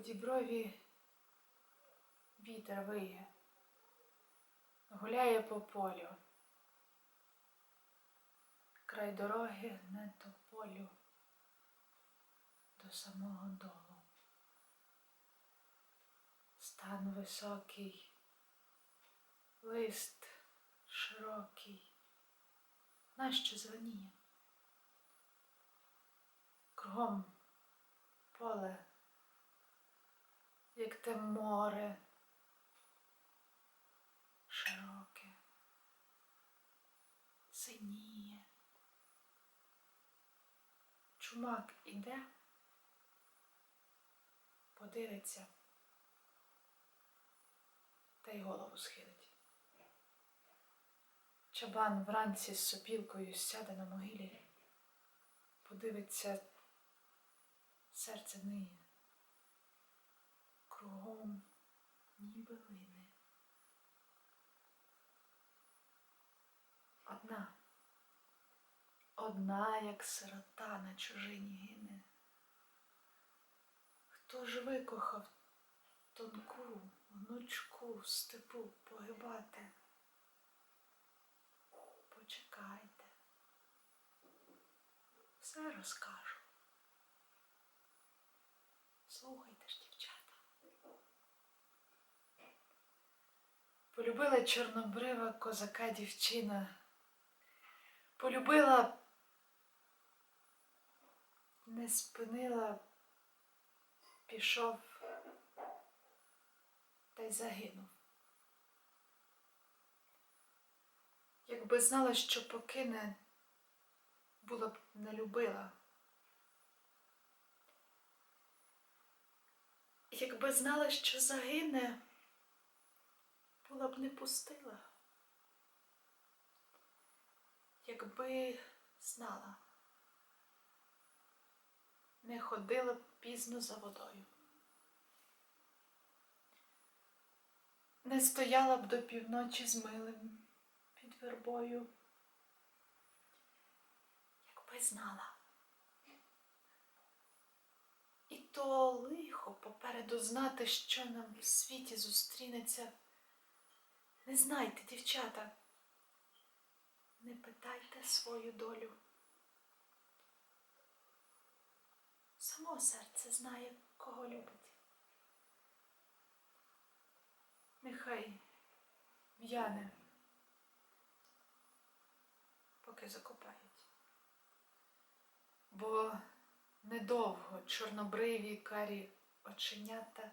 діброві вітер виє, гуляє по полю, край дороги не тополю до самого долу. Стан високий, лист широкий, нащо звоніє? Кругом поле, як те море широке, синіє. Чумак іде, подивиться та й голову схилить. Чабан вранці з сопілкою сяде на могилі, подивиться, серце ниє, кругом ніби лине. Одна, одна, як сирота на чужині гине. Хто ж викохав тонку внучку в степу погибати? Почекайте, все розкажу. Слухайте ж, дівчата. Полюбила чорнобрива козака дівчина. Полюбила, не спинила, пішов та й загинув. Якби знала, що покине, була б не любила. Якби знала, що загине, була б не пустила. Якби знала, не ходила б пізно за водою. Не стояла б до півночі з милим під вербою. Якби знала. І то лихо попереду знати, що нам в світі зустрінеться. Не знайте, дівчата, не питайте свою долю. Само серце знає, кого любить. Нехай в'яне, поки закопають. Бо недовго чорнобриві карі оченята,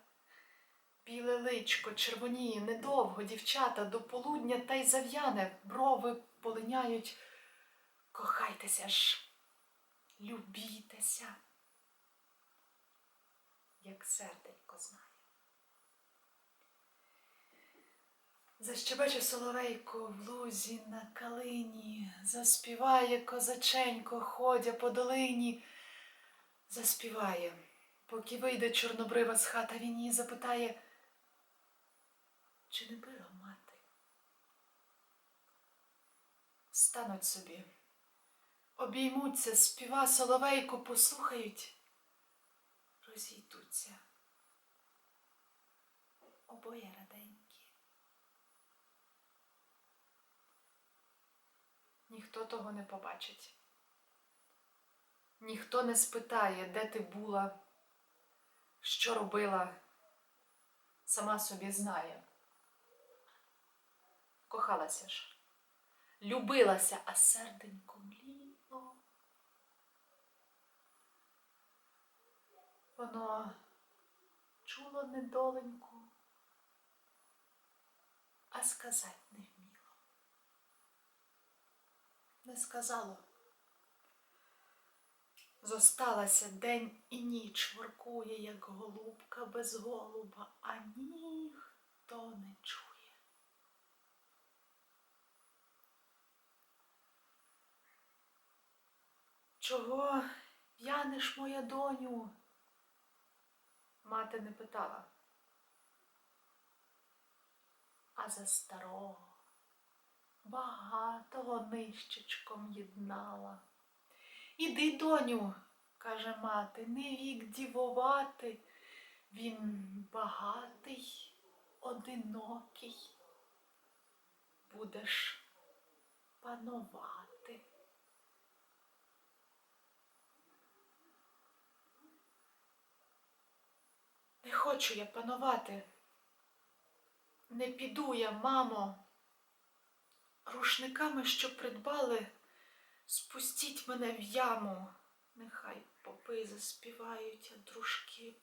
біле личко червоніє, недовго дівчата до полудня та й зав'яне, брови полиняють. Кохайтеся ж, любітеся, як серденько знає. Защебече соловейко в лузі на калині, заспіває козаченько, ходя по долині, заспіває, поки вийде чорнобрива з хата, він її запитає, чи не била мати? Стануть собі, обіймуться, співа соловейко, послухають, розійдуться. Обоє раденькі. Ніхто того не побачить. Ніхто не спитає, де ти була, що робила, сама собі знає. Кохалася ж, любилася, а серденько мліло. Воно чуло недоленьку, а сказать не вміло. Не сказало. Зосталася день і ніч воркує, як голубка без голуба, а ніхто не чує. Чого в'янеш, моя доню? Мати не питала. А за старого багатого нищечком єднала. Іди, доню, каже мати, не вік дівувати, Він багатий, одинокий. Будеш панувати. Не хочу я панувати. Не піду я, мамо. Рушниками, що придбали, спустіть мене в яму. Нехай попи заспівають, а дружки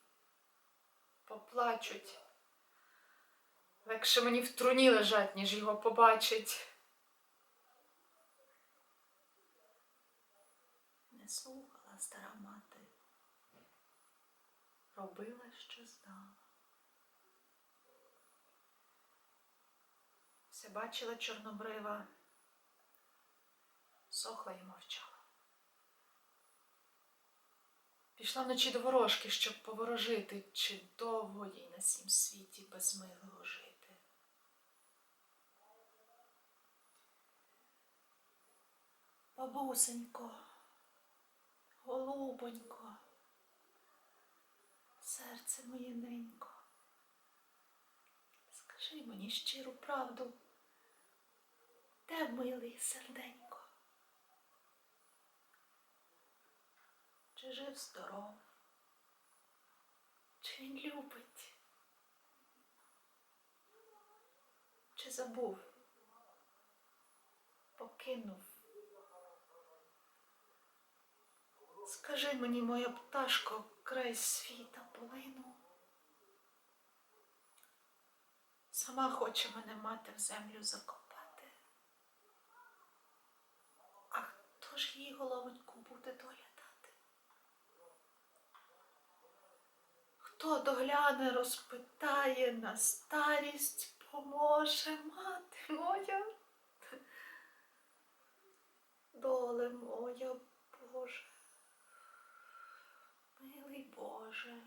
поплачуть. Легше мені в труні лежать, ніж його побачить. Не слухала стара мати. Робила, що знала. Все бачила чорнобрива, сохла і мовчала. Пішла вночі до ворожки, щоб поворожити, чи довго їй на сім світі без милого жити. Бабусенько, голубонько, серце моє ненько, скажи мені щиру правду, де милий серденько? Чи жив здоров? Чи він любить? Чи забув? Покинув? Скажи мені, моя пташко, край світа полину. Сама хоче мене мати в землю закопати. А хто ж її головоньку буде доглядати? Хто догляне, розпитає на старість поможе мати моя? Доле моя, Боже, Боже.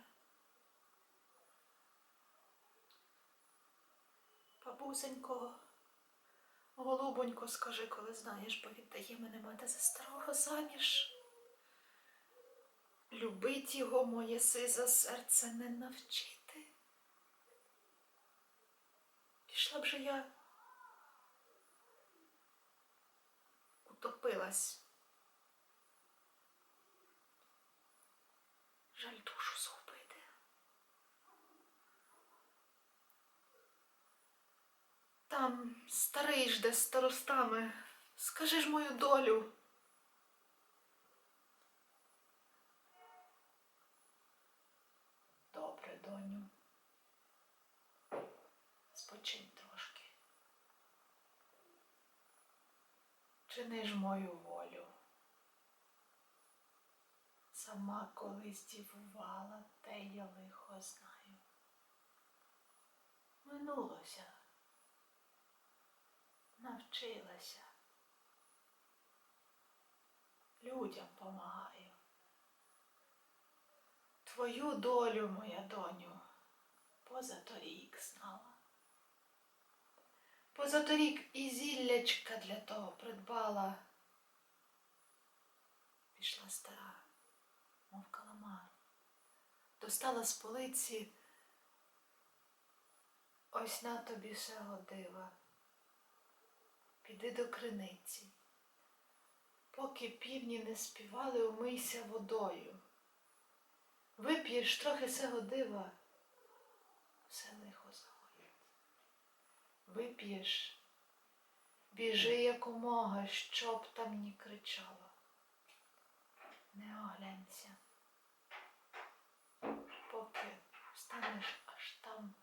Бабусенько, голубонько, скажи, коли знаєш, бо віддає мене мати за старого заміж. Любить його моє сиза серце не навчити. Пішла б же я утопилась. Жаль душу згубити. Там старий жде старостами. Скажи ж мою долю. Добре, доню. Спочинь трошки. Чини ж мою Сама колись дівувала, те я лихо знаю. Минулося. Навчилася. Людям помагаю. Твою долю, моя доню, позаторік знала. Позаторік і зіллячка для того придбала. Пішла стара, достала з полиці. Ось на тобі сего дива. Піди до криниці. Поки півні не співали, умийся водою. Вип'єш трохи сего дива, все лихо загоїть. Вип'єш, біжи якомога, щоб там ні кричало. Не оглянься, поки станеш аж там,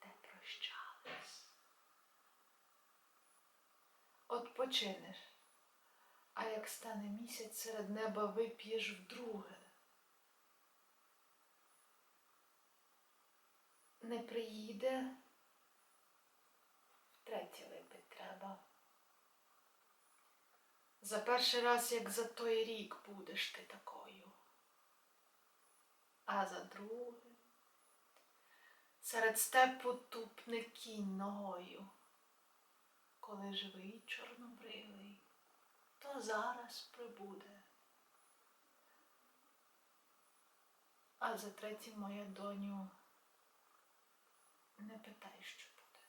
де прощались. Odpoczynеш, а як стане місяць серед неба, вип'єш вдруге. Не приїде, втретє випить треба. За перший раз, як за той рік будеш ти такою, а за другий серед степу тупне кінь ногою коли живий чорнобривий, то зараз прибуде. А за третім, моя доню, не питай, що буде.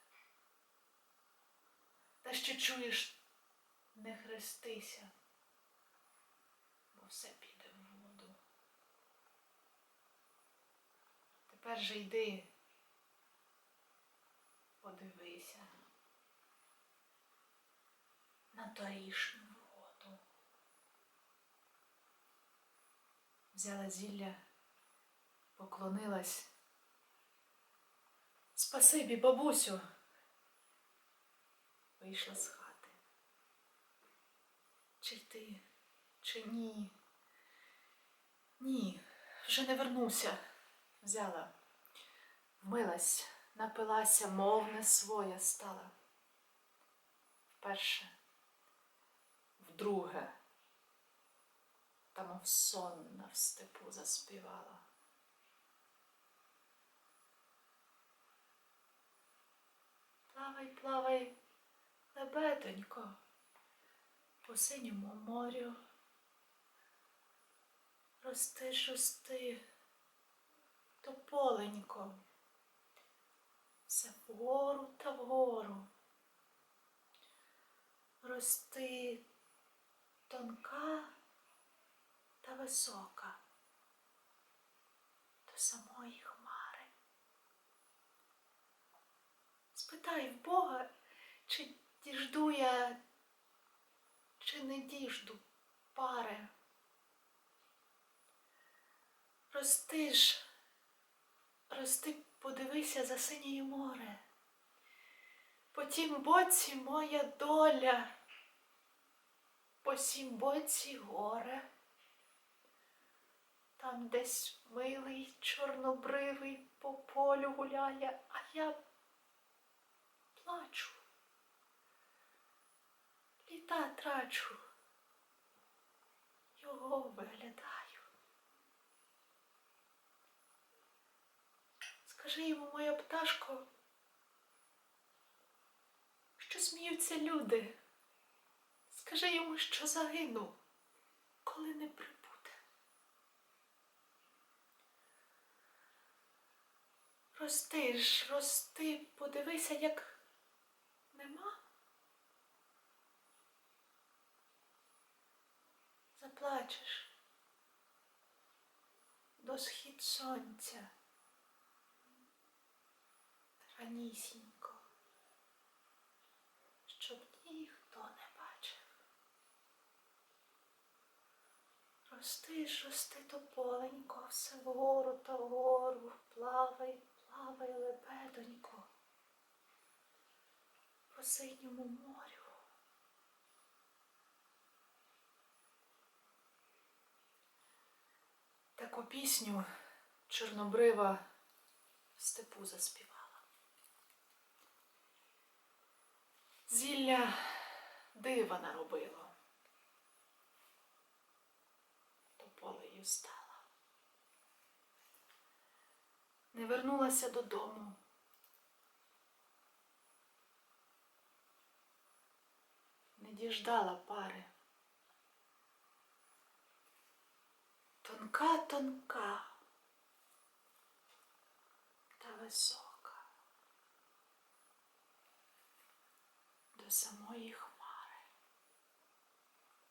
Та що чуєш, не хрестися, бо все піде в воду. Тепер же йди, подивися на торішню воду. Взяла зілля, поклонилась. Спасибі, бабусю. Вийшла з хати. Чи йти, чи ні? Ні, вже не вернуся. Взяла, вмилась, напилася, мов не своя стала. Вперше, вдруге, та мов сонна в степу заспівала. Плавай, плавай, лебедонько, по синьому морю. Рости ж рости, тополенько, все вгору та вгору. Рости тонка та висока до самої хмари. Спитай в Бога, чи діжду я, чи не діжду пари. Рости ж, рости, подивися за синє море. По тім боці моя доля, по сім боці горе. Там десь милий чорнобривий по полю гуляє, а я плачу, літа трачу, його виглядаю. Скажи йому, моя пташко, що сміються люди. Скажи йому, що загину, коли не прибуде. Рости ж, рости, подивися, як нема. Заплачеш до схід сонця ранісінько, щоб ніхто не бачив. Рости ж, рости тополенько, все вгору та вгору, плавай, плавай, лебедонько, по синьому морю. Таку пісню чорнобрива в степу заспівала. Зілля дива наробило. Тополею стала. Не вернулася додому. Не діждала пари. Тонка, тонка та висока до самої хмари.